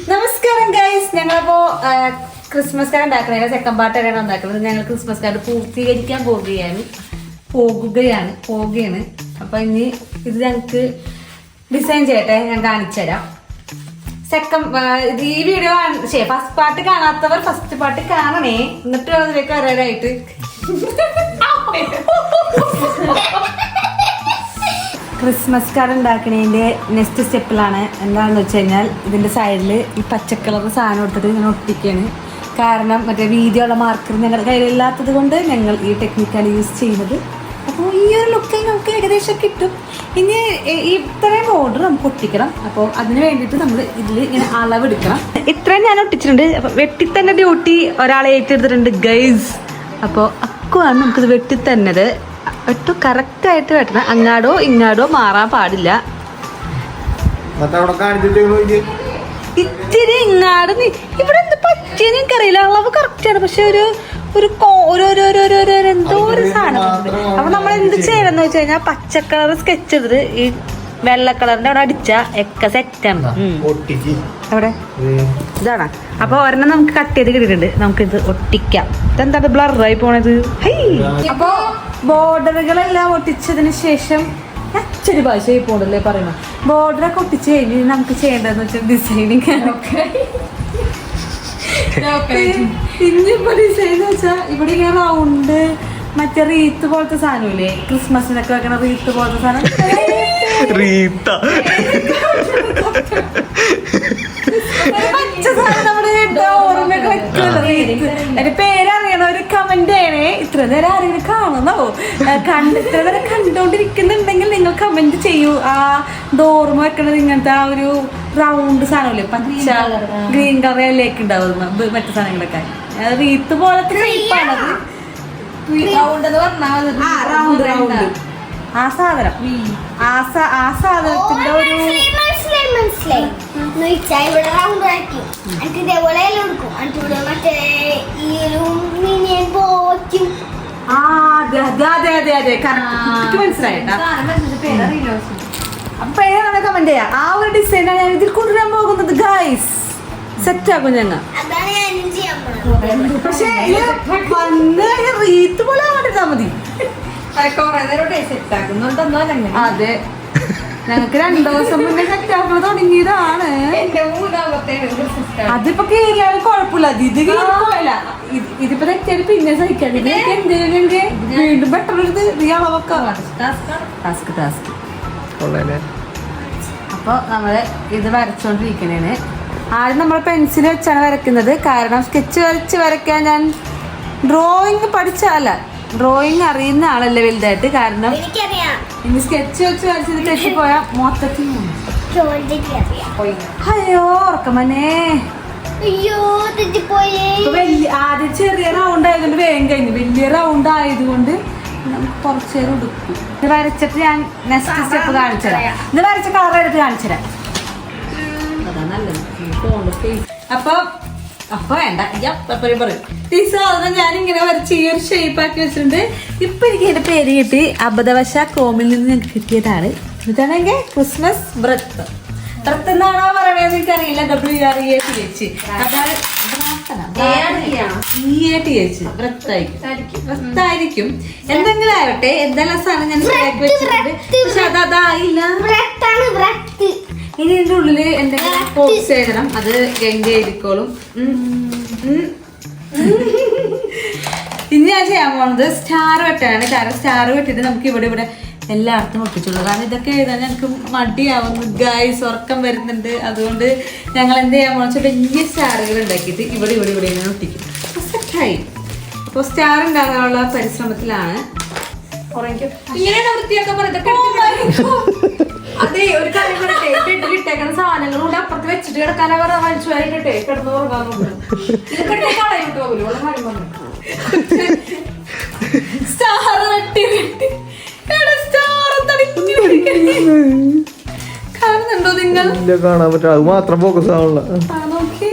നമസ്കാരം ഗൈസ് ഞങ്ങളിപ്പോ Christmas card ഉണ്ടാക്കണേ. സെക്കൻഡ് പാർട്ടാണ് ഉണ്ടാക്കുന്നത്. ഞങ്ങൾ ക്രിസ്മസ് കാർഡ് പൂർത്തീകരിക്കാൻ പോവുകയാണ്. പോകുകയാണ്. പോകുകയാണ്. അപ്പൊ ഇനി ഇത് ഞങ്ങൾക്ക് ഡിസൈൻ ചെയ്യട്ടെ. ഞാൻ കാണിച്ചു തരാം. സെക്കൻഡ് ഈ വീഡിയോ ഫസ്റ്റ് പാർട്ട് കാണാത്തവർ ഫസ്റ്റ് പാർട്ട് കാണണേ. എന്നിട്ട് അതിലേക്ക് വരാനായിട്ട്. ക്രിസ്മസ് കാർഡ് ഉണ്ടാക്കണതിന്റെ നെക്സ്റ്റ് സ്റ്റെപ്പിലാണ് എന്താണെന്ന് വെച്ച് കഴിഞ്ഞാൽ ഇതിന്റെ സൈഡിൽ ഈ പച്ചക്കളർ സാധനം എടുത്തിട്ട് ഇങ്ങനെ ഒട്ടിക്കുകയാണ് കാരണം മറ്റേ വീതിയുള്ള മാർക്കർ ഞങ്ങളുടെ കയ്യിലില്ലാത്തത് കൊണ്ട് ഞങ്ങൾ ഈ ടെക്നിക്കാണ് യൂസ് ചെയ്യുന്നത്. അപ്പോൾ ഈ ഒരു ലുക്ക് നമുക്ക് ഏകദേശം കിട്ടും. ഇനി ഇത്രയും ബോർഡർ നമുക്ക് ഒട്ടിക്കണം. അപ്പോൾ അതിന് വേണ്ടിയിട്ട് നമ്മൾ ഇതിൽ ഇങ്ങനെ അളവെടുക്കണം. ഇത്രയും ഞാൻ ഒട്ടിച്ചിട്ടുണ്ട്. അപ്പോൾ വെട്ടി തന്നെ ഡ്യൂട്ടി ഒരാളെ ഏറ്റെടുത്തിട്ടുണ്ട് ഗൈസ് അപ്പോൾ അക്കുവാണ് നമുക്കിത് വെട്ടി തന്നത്. വെട്ടു കറക്റ്റായിട്ട് വെട്ടണം അങ്ങാടോ ഇങ്ങാടോ മാറാൻ പാടില്ല. ഇത്തിരി ഇങ്ങാട് ഇവിടെ എന്ത് പറ്റിയെന്ന് എനിക്കറിയില്ല. അളവ് കറക്റ്റാണ് പക്ഷെ ഒരു ഒരു എന്തോ ഒരു സാധനം. അപ്പൊ നമ്മൾ എന്ത് ചെയ്യണമെന്ന് വെച്ച് കഴിഞ്ഞാൽ പച്ച കളർ സ്കെച്ച് എടുത്ത് ഈ വെള്ള കളറിന്റെ അവിടെ അടിച്ച ഒക്കെ സെറ്റാണ് ആണ്. അവിടെ? ഇതാണ്? അപ്പൊ ഒരെണ്ണം നമുക്ക് കട്ട് ചെയ്ത് കിട്ടിയിട്ടുണ്ട്. നമുക്ക് ഇത് ഒട്ടിക്കാം. ഇതെന്താ ബ്ലറായി പോണത്? ഹൈ അപ്പൊ ബോർഡറുകളെല്ലാം ഒട്ടിച്ചതിന് ശേഷം അച്ചടി ഭാഷയായി പോണല്ലേ പറയുന്നത്. ബോർഡറൊക്കെ ഒട്ടിച്ച് കഴിഞ്ഞ് നമുക്ക് ചെയ്യേണ്ടതെന്ന് വെച്ചാൽ ഡിസൈനിങ് ഇനിയിപ്പോ ഡിസൈൻ വെച്ചാൽ ഇവിടെ ഇങ്ങനെ റൗണ്ട് മറ്റേ റീത്ത് പോലത്തെ സാധനമില്ലേ? ക്രിസ്മസിനൊക്കെ വെക്കണ റീത്ത് പോലത്തെ സാധനം. റീത്ത കാണുന്നോ കണ്ട് ഇത്ര നേരം കണ്ടോണ്ടിരിക്കുന്നുണ്ടെങ്കിൽ നിങ്ങൾ കമന്റ് ചെയ്യൂ. ആ ഡോർമ വെക്കണത് ഇങ്ങനത്തെ ആ ഒരു റൗണ്ട് സാധനമല്ലേ? പച്ച ഗ്രീൻ കളർ അതിലേക്ക് ഉണ്ടാവുന്ന മറ്റു സാധനങ്ങളൊക്കെ. റീത്ത് പോലത്തെ ഷേപ്പാണത് ആ റൗണ്ട് റൗണ്ട് ആ സാധനം. ആ സാധനത്തിന്റെ ഒരു എന്ന് ആ അതെ അതെ അതെ അതെ അതെ. കറക്റ്റ് മനസ്സിലായിട്ടാ. അപ്പൊ പേരാണ് കമന്റ് ചെയ്യാം? ആ ഒരു ഡിസൈനാണ് ഞാൻ ഇതിൽ കൊണ്ടുവരാൻ പോകുന്നത് ഗൈസ് സെറ്റ് ആക്കും ഞങ്ങൾ പക്ഷേ ഇത് വന്ന് റീത്ത് പോലെ ആവണ്ടിരുന്നാ മതി. അതെ. ഞങ്ങൾക്ക് രണ്ടു ദിവസം മുന്നേ സെറ്റ് ആക്കാൻ തുടങ്ങിയതാണ്. അതിപ്പോ കേറിയാലും കുഴപ്പമില്ല. അത് ഇത് കേറിപ്പോയല്ല ഇതിപ്പോ തെറ്റിയാലും പിന്നെ എന്തെങ്കിലും വീണ്ടും ബെറ്റർ എടുത്ത് ഈ അളവൊക്കെ. ടാസ്ക് ടാസ്ക് അപ്പോൾ നമ്മൾ ഇത് വരച്ചുകൊണ്ടിരിക്കണേന് ആദ്യം നമ്മൾ പെൻസിൽ വെച്ചാണ് വരയ്ക്കുന്നത്. കാരണം സ്കെച്ച് വരച്ച് വരയ്ക്കാൻ ഞാൻ ഡ്രോയിങ് പഠിച്ചല്ല ഡ്രോയിങ് അറിയുന്ന ആളല്ലേ വലുതായിട്ട്. കാരണം ഇനി സ്കെച്ച് വെച്ച് വരച്ചത് തെറ്റിപ്പോയാൽ മൊത്തത്തിൽ അയ്യോ ഉറക്കമനെ അയ്യോ തെറ്റിപ്പോയേ. ആദ്യം ചെറിയ റൗണ്ട് ആയതുകൊണ്ട് വേഗം കഴിഞ്ഞു. വലിയ റൗണ്ട് ആയതുകൊണ്ട് നമുക്ക് കുറച്ച് നേരം ഇത് വരച്ചിട്ട് ഞാൻ നെക്സ്റ്റ് സ്റ്റെപ്പ് കാണിച്ചുതരാം ഇത് വരച്ച കളർ എടുത്ത് കാണിച്ചുതരാം അതാ നല്ലത്. അപ്പൊ അപ്പൊ വേണ്ട. അപ്പപ്പരി പറയും. സാധനം ഞാൻ ഇങ്ങനെ വരച്ച് ഈ ഒരു ഷേപ്പ് ആക്കി വെച്ചിട്ടുണ്ട്. ഇപ്പൊ എനിക്ക് എന്റെ പേര് കിട്ടി അബദ്ധവശ കോമിൽ നിന്ന് ഞങ്ങൾക്ക് കിട്ടിയതാണ്. ഇതാണെങ്കിൽ ക്രിസ്മസ് വ്രത്ത് വ്രത്ത് എന്നാണോ എനിക്ക് എനിക്കറിയില്ല. W R E A T H അതാണ് ഇ എ ടി എച്ച് വ്രത്തായിരിക്കും വ്രത്തായിരിക്കും എന്തെങ്കിലും ആവട്ടെ. എന്തെല്ലാം സാധനം ഞാൻ വെച്ചിട്ടുണ്ട്. പക്ഷെ അത് അതായില്ല. ഇനി ഇതിന്റെ ഉള്ളിൽ എന്തെങ്കിലും ബോക്സ് എഴുതണം അത് ഗംഗ എഴുതിക്കോളും. ഉം. ഉം. ഇനി ഞാൻ ചെയ്യാൻ പോകുന്നത് സ്റ്റാർ വെട്ടാണ് കാരണം സ്റ്റാർ വെട്ടിട്ട് നമുക്ക് ഇവിടെ ഇവിടെ എല്ലായിടത്തും ഒട്ടിച്ചുള്ളൂ. കാരണം ഇതൊക്കെ എഴുതാൻ ഞങ്ങൾക്ക് മടിയാവുന്നു ഗായ്സ് ഉറക്കം വരുന്നുണ്ട്. അതുകൊണ്ട് ഞങ്ങൾ എന്ത് ചെയ്യാൻ പോകുന്ന വെച്ചാൽ വലിയ സ്റ്റാറുകൾ ഉണ്ടാക്കിയിട്ട് ഇവിടെ ഇവിടെ ഇവിടെ ഇങ്ങനെ ഒട്ടിക്കും. സെറ്റായി. അപ്പോൾ സ്റ്റാർ ഉണ്ടാകാനുള്ള പരിശ്രമത്തിലാണ്. ഇങ്ങനെയാണ് വൃത്തിയാക്കാൻ പറയുന്നത് അതെ ഒരു കാര്യം പറയട്ടെ ബെഡിൽ ഇട്ടേക്കണ സാധനങ്ങൾ കൊണ്ട് അപ്പുറത്ത് വെച്ചിട്ട് കിടക്കാനാ പറ വലിച്ചു വാരിട്ടെ കിടന്ന് ഉറങ്ങാൻ നോക്കണം ഇതൊക്കെ കളയിട്ട് പോകില്ല ഉള്ള കാര്യം പറഞ്ഞു. സ്റ്റാർ വെട്ടി വെട്ടി. കാണുന്നുണ്ടോ നിങ്ങൾ? ഇല്ല കാണാൻ പറ്റില്ല. അത് മാത്രം ഫോക്കസ് ആവണില്ല നോക്കി.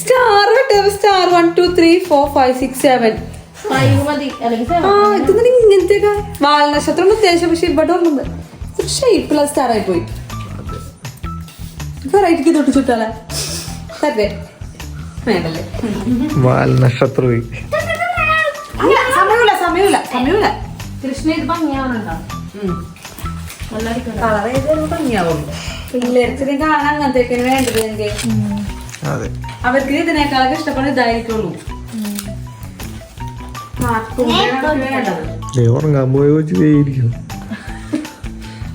Star star one two three four five six seven ആ ഇത് ഇങ്ങനത്തെ വാൽനക്ഷത്രം അത്യാവശ്യം പക്ഷെ ഇവിടെ ഒന്നും ഷേപ്പിലുള്ള സ്റ്റാർ ആയി പോയി. വെറൈറ്റിക്ക് തൊട്ട് ചുട്ടാലേ തരേ വേണ്ടല്ലേ? വാൽ നക്ഷത്രമായി അല്ല സമയമില്ല സമയമില്ല സമയമില്ല. കൃഷ്ണ ഇത് ഭംഗിയാവുന്നുണ്ടോ? കളർ ചെയ്ത് ഭംഗിയാവും പിള്ളേർക്ക് കാണാൻ അങ്ങനത്തേക്ക് വേണ്ടത് എനിക്ക്. അതെ. അവർക്ക് ഇതിനേക്കാളൊക്കെ ഇഷ്ടപ്പെടുന്ന ഇതായിരിക്കുള്ളൂ. ഉറങ്ങാൻ പോയ വെച്ച് ഇരിക്കുന്നു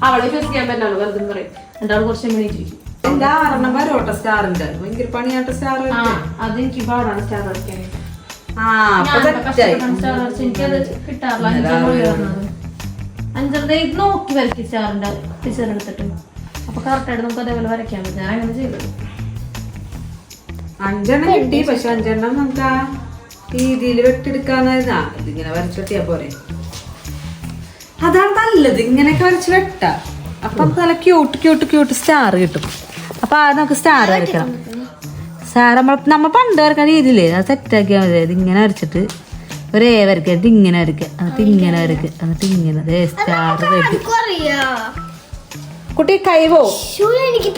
അവളെ വിശ്വസിക്കാൻ പറ്റില്ല വെറുതെ പറയും. രണ്ടാൾ കുറച്ച് എങ്ങനെയിരിക്കും എന്റെ ആറെണ്ണം വരോട്ടെ സ്റ്റാറിന്റെ ഭയങ്കര പണിയാട്ട സ്റ്റാർ അതെനിക്ക് പാടാണ് സ്റ്റാർ വരയ്ക്കാൻ. ആ എനിക്കത് കിട്ടാറില്ല. അഞ്ചെണ്ണം ഇത് നോക്കി വരയ്ക്കും സ്റ്റാറിന്റെ ടീച്ചർ എടുത്തിട്ട്. അപ്പൊ കറക്റ്റായിട്ട് നമുക്ക് അതേപോലെ വരയ്ക്കാൻ പറ്റും. ഞാൻ അങ്ങനെ ചെയ്തത്. അഞ്ചെണ്ണം കിട്ടി പക്ഷെ അഞ്ചെണ്ണം നമുക്ക് രീതിയിൽ വെട്ടിയെടുക്കാന്നായിരുന്നാ ഇതിങ്ങനെ വരച്ച് വെട്ടിയാ പോരെ. അതാണ് നല്ലത്. ഇങ്ങനെയൊക്കെ വരച്ച് വെട്ട. അപ്പൊ നല്ല ക്യൂട്ട് ക്യൂട്ട് ക്യൂട്ട് സ്റ്റാർ കിട്ടും. അപ്പൊ ആ നമുക്ക് സ്റ്റാർ വരയ്ക്കണം. സ്റ്റാർ നമ്മൾ നമ്മൾ പണ്ട് വരക്കാൻ രീതിയില്ലേ അത് സെറ്റാക്കിയാൽ മതി. അത് ഇങ്ങനെ വരച്ചിട്ട് ഒരു വരയ്ക്കുക എന്നിട്ട് ഇങ്ങനെ വരയ്ക്കുക എന്നിട്ട് ഇങ്ങനെ വരയ്ക്കുക എന്നിട്ട് ഇങ്ങനെ. ദേ സ്റ്റാർ കുട്ടി കൈവോ എനിക്ക്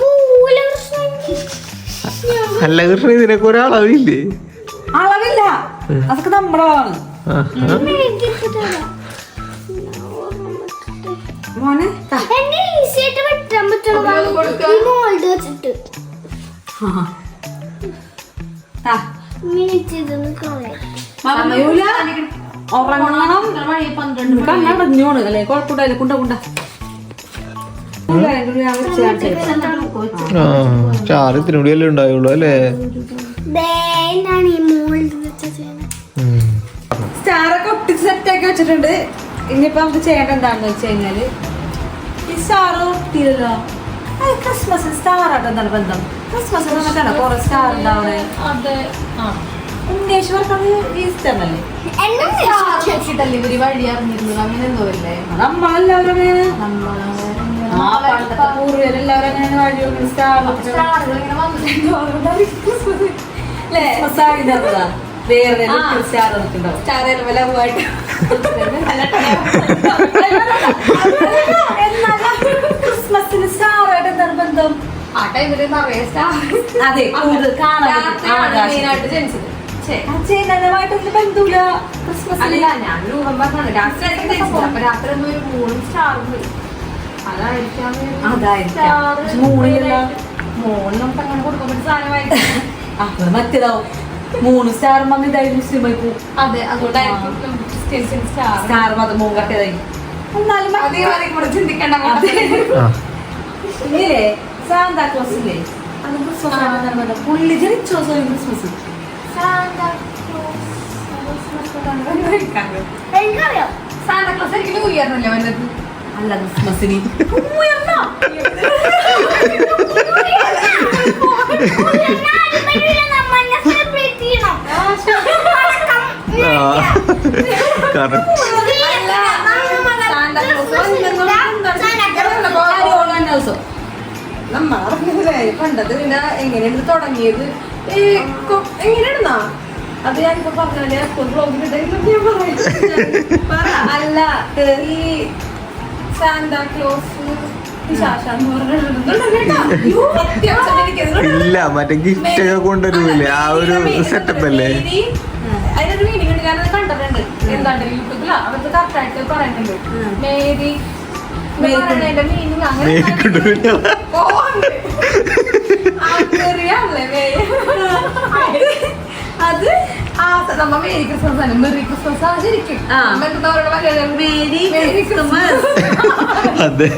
അല്ല കൃഷ്ണ ഇതിനൊക്കെ ഒരളവില്ലേ? അളവില്ല. അതൊക്കെ ആ. മോനെ ഉറങ്ങണം. കണ്ണടഞ്ഞോണ് അല്ലേ കുഴപ്പമില്ല കുണ്ട കുണ്ട ഉണ്ടായുള്ളൂ അല്ലേ വെച്ചിട്ടുണ്ട്. ഇനിയിപ്പോ നമുക്ക് ചെയ്യേണ്ട എന്താണെന്ന് വെച്ച് കഴിഞ്ഞാൽ ഈ സ്റ്റാറോ തീരല്ലോ അത് ക്രിസ്മസ് സ്റ്റാറാട്ടോ എന്താണ് ബന്ധം. ക്രിസ്മസ് നമുക്കാണ് കുറേ സ്റ്റാർ ഉണ്ടാവണേ അതെ. ആ. ഉണ്ണേഷ് വർക്കത് ഈസ്റ്റർ അല്ലേ നോക്കിയിട്ടല്ലേ ഇവർ വഴി അറിഞ്ഞിരുന്നത്? അങ്ങനെ എന്തോ അല്ലേ? നമ്മളെല്ലാവരും അങ്ങനെ. നമ്മളെ ആ പണ്ടത്തെ പൂർവരെല്ലാവരും അങ്ങനെ വഴി സ്റ്റാർ സ്റ്റാറുകൾ ഇങ്ങനെ വന്നിട്ടുണ്ടോ? ക്രിസ്മസ് ആയിരുന്നതാ വേറെ സ്റ്റാർ നിൽക്കുന്നുണ്ടാവും സ്റ്റാർ ലവുമായിട്ട് ക്രിസ്മസിന് സ്റ്റാറായിട്ട് നിർബന്ധം ബന്ധം ആ ടൈമിൽ നിറയെ സ്റ്റാർ അതെ. മെയിനായിട്ട് ജനിച്ചത് ചെയ്യുന്നതുമായിട്ടൊന്നും ബന്ധമില്ല ക്രിസ്മസ് അല്ല ഞാൻ രൂപം പറഞ്ഞു രാത്രി അപ്പൊ രാത്രി ഒന്നും ഒരു മൂന്നും സ്റ്റാറും അതായിരിക്കാം അതായിരിക്കാം. മൂന്നില്ല. മൂന്ന് നമുക്ക് അങ്ങനെ കൊടുക്കാൻ പറ്റുന്ന സാധനമായിരിക്കും അപ്പൊ മറ്റേതാവും മൂന്ന് സ്റ്റാർ മതി ഇതായിരുന്നു മുസ്ലിമായി പോകും അതെ അതുകൊണ്ടായിരിക്കും സ്റ്റാർ മതി മതം മൂന്ന് കട്ടതായി എന്നാലും അധികം ആരെയും കൂടെ ചിന്തിക്കേണ്ട അതെ. ആ. ഇല്ലേ? സാന്താ ക്ലോസ് ഇല്ലേ? അത് ക്രിസ്മസ് ആണെന്ന് പറഞ്ഞത്. പുള്ളി ജനിച്ചോ സോറി ക്രിസ്മസ് എനിക്കറിയാം. സാന്താക്ലോസ് എനിക്ക് ന്യൂ ഇയറിനല്ലേ വന്നത് അല്ല ക്രിസ്മസിന് സെലിബ്രേറ്റ് ചെയ്യണം ആ കാരണം നമ്മളറിഞ്ഞില്ലേ പണ്ടത് പിന്നെ എങ്ങനെയാണ് തുടങ്ങിയത് ഈ കൊ- എങ്ങനെയാണെന്നാ അത് ഞാനിപ്പോ പറഞ്ഞാൽ സ്കൂൾ ബ്ലോഗിൽ ഞാൻ പറയാം അല്ല ഈ സാന്താക്ലോസ് പിശാശാന്ന് പറഞ്ഞിട്ടുണ്ടെന്നുണ്ടല്ലോ കേട്ടോ. അത്യാവശ്യം എനിക്കത് ഇല്ല മറ്റേ ഗിഫ്റ്റ് ഒക്കെ കൊണ്ടുവരുമില്ലേ ആ ഒരു സെറ്റപ്പ് അല്ലേ അതിനൊരു മീനിങ് ഉണ്ട്. ഞാനത് കണ്ടിട്ടുണ്ട്. എന്താണ്ട് യൂട്യൂബില? അവർക്ക് കറക്റ്റായിട്ട് പറയുന്നുണ്ട് മേരി. മേരി മീനിങ് അങ്ങനെ അത് ആ നമ്മ മേരി ക്രിസ്മസ് ആണ്. മെറി ക്രിസ്മസ് ആ. ശരിക്കും? Mary Mary Christmas. അതെ.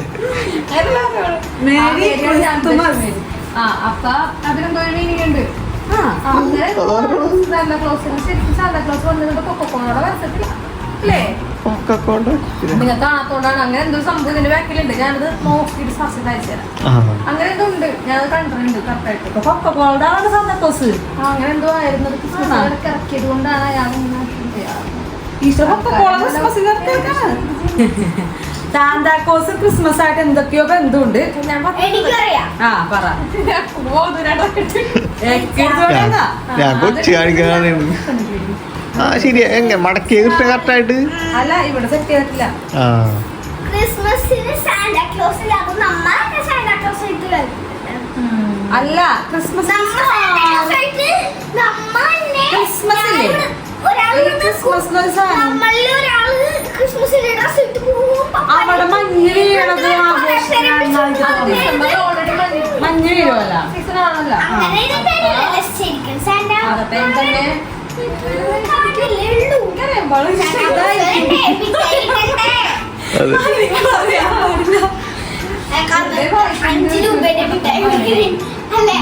മേരി. ഉദ്ദേശിച്ചത്. ആ അപ്പൊ അതിനെന്തോ മീനിങ് ഉണ്ട്? നിങ്ങൾ കാണാത്തോണ്ടാണ് അങ്ങനെ എന്തോ സംഭവം ഇതിന്റെ ബാക്കിലുണ്ട്. ഞാനത് നോക്കിയിട്ട് സർച്ച് അയച്ചു തരാം. അങ്ങനെ എന്തോ ഉണ്ട്. ഞാനത് കണ്ടിട്ടുണ്ട് കറക്റ്റായിട്ട് ഇപ്പൊ കൊക്കക്കോളയുടെ സാന്താ ക്ലോസ് ആ അങ്ങനെ എന്തോ ആയിരുന്നു. ക്രിസ്മസ് ഇറക്കിയത് കൊണ്ടാണ് അയാൾ ആക്കിയത്. കൊക്കക്കോള ക്രിസ്മസിന് സാന്താക്ലോസ് ക്രിസ്മസ് ആയിട്ട് എന്തൊക്കെയോ ബന്ധമുണ്ട് ആ പറ. ഞാൻ കൊച്ചു ആ ശരി എങ്ങനെ? മടക്കി കൃഷ്ണ കറക്റ്റായിട്ട്? അല്ല ഇവിടെ സെറ്റ് ചെയ്തിട്ടില്ല. ക്രിസ്മസിന് ആയിട്ട് കളിക്കും അല്ല ക്രിസ്മസ് ക്രിസ്മസ് ക്രിസ്മസ് ക്രിസ്മസിന്റെ ഡ്രസ് ഇട്ട് പോകും. അവിടെ മഞ്ഞ് വീണത് മഞ്ഞ് വീഴുമല്ല സീസൺ ആണല്ലോ അഞ്ച് രൂപയുടെ മിഠായി. അല്ലേ?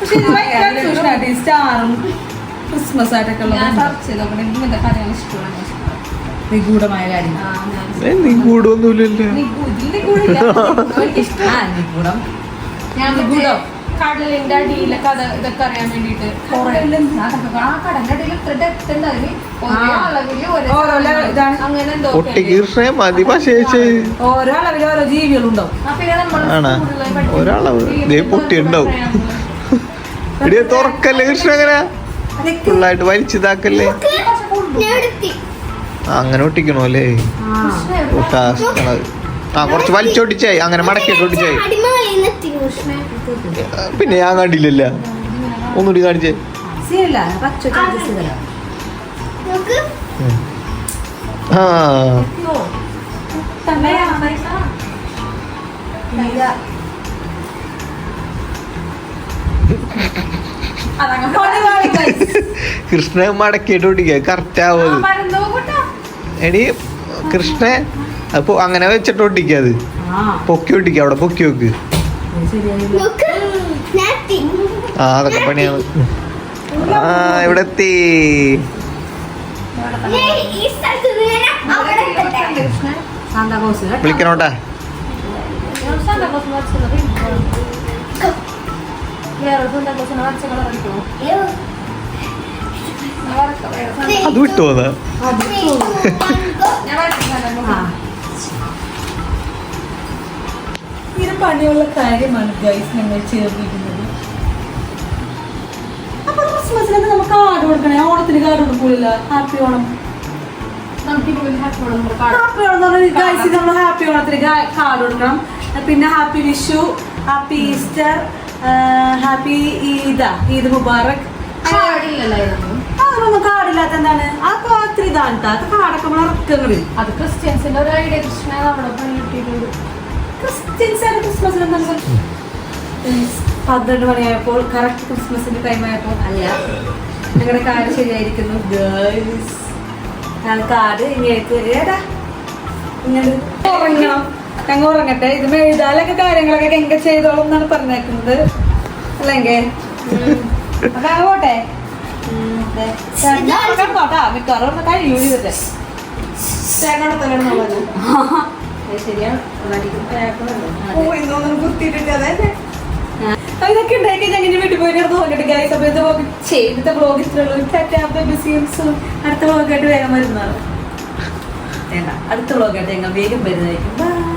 പക്ഷെ സ്റ്റാറും ക്രിസ്മസ് ആയിട്ടൊക്കെ കാര്യങ്ങൾ നിഗൂഢമായ കാര്യം. ആ, ഞാൻ കൂടൊന്നുമില്ലല്ലോ നിഗൂ- ഇതിൽ നിഗൂഢമില്ല. എനിക്ക് നിഗൂഢം. ഞാൻ നിഗൂഢം. കടലിന്റെ അടിയിലെ കഥ ഇതൊക്കെ അറിയാൻ വേണ്ടിട്ട് ആ കടലിന്റെ അടിയിൽ ഇത്ര ഡെപ്ത് ഉണ്ട് അതിന്. അളവിൽ ഓരോ. അങ്ങനെ എന്തോ ജീവികളുണ്ടാവും അപ്പൊ പിന്നെ പൊട്ടിയുണ്ടാവും. തുറക്കല്ലേ കൃഷ്ണ അങ്ങനെ? ഫുള്ളായിട്ട് വലിച്ചിതാക്കല്ലേ? ഞാൻ എടുത്തി അങ്ങനെ ഒട്ടിക്കണോ അല്ലേ ആ കുറച്ച് വലിച്ചൊട്ടിച്ചായി. അങ്ങനെ മടക്കിയൊക്കെ ഒട്ടിച്ചായി. പിന്നെ ഞാൻ കണ്ടില്ലല്ല. ഒന്നുകൂടി കാണിച്ചേ. ആ. കൃഷ്ണ മടക്കിയിട്ട് ഒട്ടിക്ക കറക്റ്റ് ആവത് എടി കൃഷ്ണ അപ്പൊ അങ്ങനെ വെച്ചിട്ട് ഒട്ടിക്ക അത്. ആ. പൊക്കി ഒട്ടിക്ക അവിടെ പൊക്കി വെക്ക്. ആ അതൊക്കെ പണിയാണ്. ആ ഇവിടെ എത്തി. ഞാൻ അത് വിട്ടു ഇത് പണിയുള്ള കാര്യമാണ് ഗൈസ് ഞങ്ങൾ ചേർന്നിരിക്കുന്നത് അപ്പൊ ക്രിസ്മസിനൊക്കെ നമുക്ക് കാർഡ് കൊടുക്കണേ. ഓണത്തിന് കാർഡ് കൊടുക്കൂല happy Onam. Happy Onam guys നമ്മൾ ഹാപ്പി ഓണത്തിന് കാർഡ് കൊടുക്കണം. പിന്നെ happy Vishu happy Easter happy Eid Eid Mubarak. അതൊന്നും കാർഡില്ലാത്ത എന്താണ് ആ കാത്തിരി ഇതാണ്. അത് കാർഡൊക്കെ നമ്മൾ ഇറക്കുന്നത് അത് ക്രിസ്ത്യൻസിന്റെ ഒരു ഐഡിയ കൃഷ്ണ നമ്മുടെ പണി കിട്ടിയിട്ടുണ്ട് ക്രിസ്ത്യൻസ് ക്രിസ്മസിന് എന്താണ് പന്ത്രണ്ട് മണിയായപ്പോൾ കറക്റ്റ് ക്രിസ്മസിന്റെ ടൈം ആയപ്പോൾ അല്ല. ഞങ്ങളുടെ കാട് ശരിയായിരിക്കുന്നു. ഗേൾസ് ഞാൻ കാർഡ് ഏതാ? ഇങ്ങനെ ഉറങ്ങണം. ഞങ്ങൾ ഉറങ്ങട്ടെ. ഇത് എഴുതാലൊക്കെ കാര്യങ്ങളൊക്കെ എങ്ക ചെയ്തോളും എന്നാണ് പറഞ്ഞേക്കുന്നത്. അല്ലെങ്കിൽ പോട്ടെ. മിക്കവാറും ചേട്ടനോട് തന്നെ പറഞ്ഞു ഉണ്ടാക്കി ഞങ്ങൾ വീട്ടിൽ പോയി കിടന്ന് നോക്കട്ടെ. ഗൈസ് അപ്പൊ ഇത് വ്ലോഗ് ചെയ്തിട്ട് ബ്ലോഗ് ഇത്രയുള്ളൂ ബിസിനസ്സും അടുത്ത ബ്ലോഗായിട്ട് വേഗം വരുന്നതാണ്. വേണ്ട അടുത്ത വ്ലോഗായിട്ട് ഞങ്ങൾ വേഗം വരുന്നതായിരിക്കും.